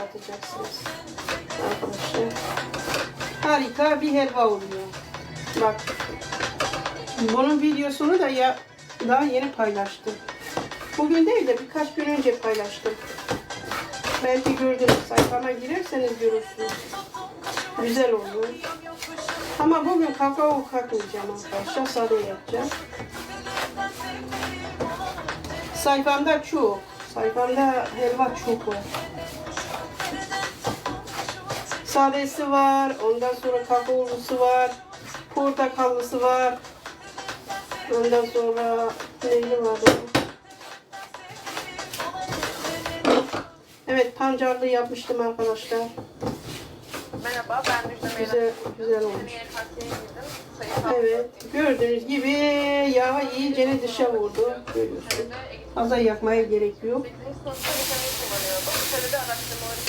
katacaksınız. Arkadaşlar. Harika bir helva oluyor. Bak. Bunun videosunu da ya daha yeni paylaştım. Bugün değil de birkaç gün önce paylaştım. Belki gördünüz. Sayfama girerseniz görürsünüz. Güzel olur. Ama bugün kakao katmayacağım arkadaşlar. Sade yapacağım. Sayfamda çok. Sayfamda helva çok var. Sadesi var. Ondan sonra kakaolusu var. Portakallısı var. Ondan sonra neyli var? Evet pancarlı yapmıştım arkadaşlar. Merhaba, ben Müjde. Güzel, güzel olmuş. Evet gördüğünüz gibi yağı iyice dışa vurdu. Görüyorsunuz. Fazla yakmaya gerek yok.